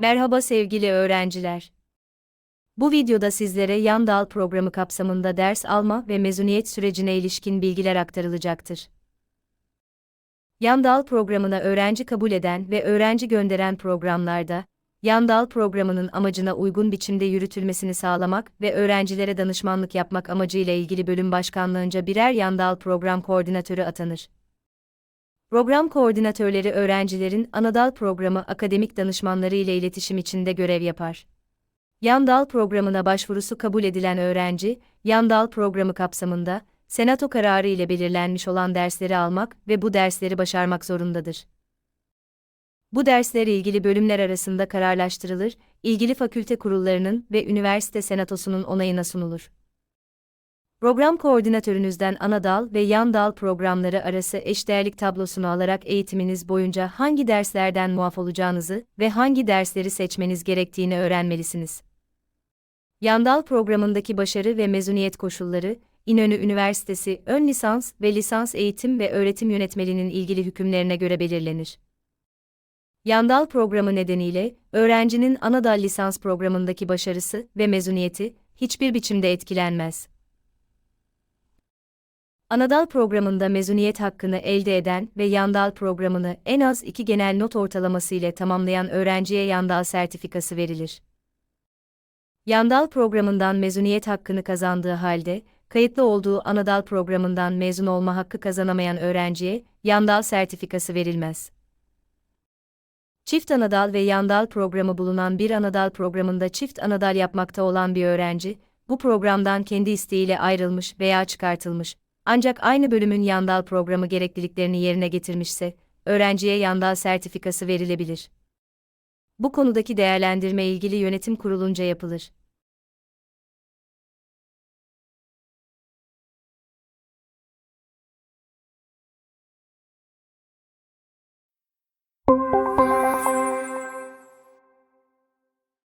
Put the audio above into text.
Merhaba sevgili öğrenciler. Bu videoda sizlere yan dal programı kapsamında ders alma ve mezuniyet sürecine ilişkin bilgiler aktarılacaktır. Yan dal programına öğrenci kabul eden ve öğrenci gönderen programlarda, yan dal programının amacına uygun biçimde yürütülmesini sağlamak ve öğrencilere danışmanlık yapmak amacıyla ilgili bölüm başkanlığınca birer yan dal program koordinatörü atanır. Program koordinatörleri öğrencilerin Anadal programı akademik danışmanları ile iletişim içinde görev yapar. Yandal programına başvurusu kabul edilen öğrenci, Yandal programı kapsamında, senato kararı ile belirlenmiş olan dersleri almak ve bu dersleri başarmak zorundadır. Bu dersler ilgili bölümler arasında kararlaştırılır, ilgili fakülte kurullarının ve üniversite senatosunun onayına sunulur. Program koordinatörünüzden ana dal ve yan dal programları arası eşdeğerlik tablosunu alarak eğitiminiz boyunca hangi derslerden muaf olacağınızı ve hangi dersleri seçmeniz gerektiğini öğrenmelisiniz. Yandal programındaki başarı ve mezuniyet koşulları, İnönü Üniversitesi ön lisans ve lisans eğitim ve öğretim yönetmeliğinin ilgili hükümlerine göre belirlenir. Yandal programı nedeniyle, öğrencinin anadal lisans programındaki başarısı ve mezuniyeti, hiçbir biçimde etkilenmez. Anadal programında mezuniyet hakkını elde eden ve Yandal programını en az iki genel not ortalaması ile tamamlayan öğrenciye Yandal sertifikası verilir. Yandal programından mezuniyet hakkını kazandığı halde, kayıtlı olduğu Anadal programından mezun olma hakkı kazanamayan öğrenciye Yandal sertifikası verilmez. Çift Anadal ve Yandal programı bulunan bir Anadal programında çift Anadal yapmakta olan bir öğrenci, bu programdan kendi isteğiyle ayrılmış veya çıkartılmış, ancak aynı bölümün Yandal programı gerekliliklerini yerine getirmişse, öğrenciye Yandal sertifikası verilebilir. Bu konudaki değerlendirme ilgili yönetim kurulunca yapılır.